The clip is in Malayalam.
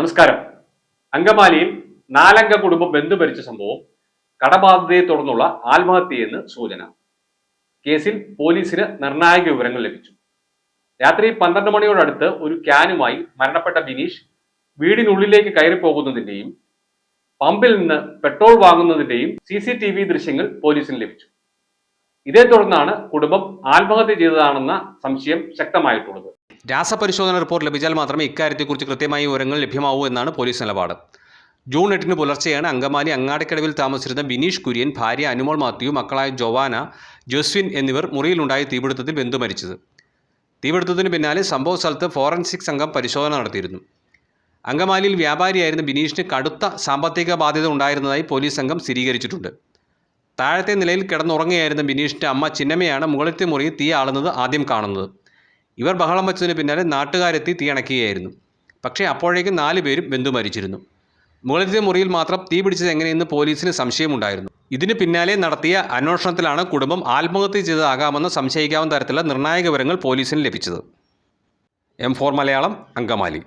നമസ്കാരം. അങ്കമാലിയിൽ നാലംഗ കുടുംബം ബന്ധു മരിച്ച സംഭവം കടബാധ്യതയെ തുടർന്നുള്ള ആത്മഹത്യയെന്ന് സൂചന. കേസിൽ പോലീസിന് നിർണായക വിവരങ്ങൾ ലഭിച്ചു. രാത്രി പന്ത്രണ്ട് മണിയോടടുത്ത് ഒരു ക്യാനുമായി മരണപ്പെട്ട ബിനീഷ് വീടിനുള്ളിലേക്ക് കയറി പോകുന്നതിന്റെയും പമ്പിൽ നിന്ന് പെട്രോൾ വാങ്ങുന്നതിന്റെയും സി സി ടി വി ദൃശ്യങ്ങൾ പോലീസിന് ലഭിച്ചു. ഇതേ തുടർന്നാണ് കുടുംബം ആത്മഹത്യ ചെയ്തതാണെന്ന സംശയം ശക്തമായിട്ടുള്ളത്. രാസപരിശോധന റിപ്പോർട്ട് ലഭിച്ചാൽ മാത്രമേ ഇക്കാര്യത്തെക്കുറിച്ച് കൃത്യമായ വിവരങ്ങൾ ലഭ്യമാവൂ എന്നാണ് പോലീസ് നിലപാട്. ജൂൺ എട്ടിന് പുലർച്ചെയാണ് അങ്കമാലി അങ്ങാടിക്കടവിൽ താമസിച്ചിരുന്ന ബിനീഷ് കുര്യൻ ഭാര്യ അനുമോൾ മാത്യു മക്കളായ ജോവാന ജോസ്വിൻ എന്നിവർ മുറിയിലുണ്ടായ തീപിടുത്തത്തിൽ ബന്ധു മരിച്ചത്. തീപിടുത്തത്തിന് പിന്നാലെ സംഭവ സ്ഥലത്ത് ഫോറൻസിക് സംഘം പരിശോധന നടത്തിയിരുന്നു. അങ്കമാലിയിൽ വ്യാപാരിയായിരുന്ന ബിനീഷിന് കടുത്ത സാമ്പത്തിക ബാധ്യത ഉണ്ടായിരുന്നതായി പോലീസ് സംഘം സ്ഥിരീകരിച്ചിട്ടുണ്ട്. താഴത്തെ നിലയിൽ കിടന്നുറങ്ങുകയായിരുന്ന ബിനീഷിന്റെ അമ്മ ചിന്നമ്മയാണ് മുകളിലത്തെ മുറിയിൽ തീ ആളുന്നത് ആദ്യം കാണുന്നത്. ഇവർ ബഹളം വച്ചതിന് പിന്നാലെ നാട്ടുകാരെത്തി തീയണക്കുകയായിരുന്നു. പക്ഷേ അപ്പോഴേക്കും നാല് പേരും ബന്ധു മരിച്ചിരുന്നു. മുകളിലത്തെ മുറിയിൽ മാത്രം തീ പിടിച്ചത് എങ്ങനെയെന്ന് പോലീസിന് സംശയമുണ്ടായിരുന്നു. ഇതിന് പിന്നാലെ നടത്തിയ അന്വേഷണത്തിലാണ് കുടുംബം ആത്മഹത്യ ചെയ്തതാകാമെന്ന് സംശയിക്കാവുന്ന തരത്തിലുള്ള നിർണായക വിവരങ്ങൾ പോലീസിന് ലഭിച്ചത്. M four Malayalam Angamaly.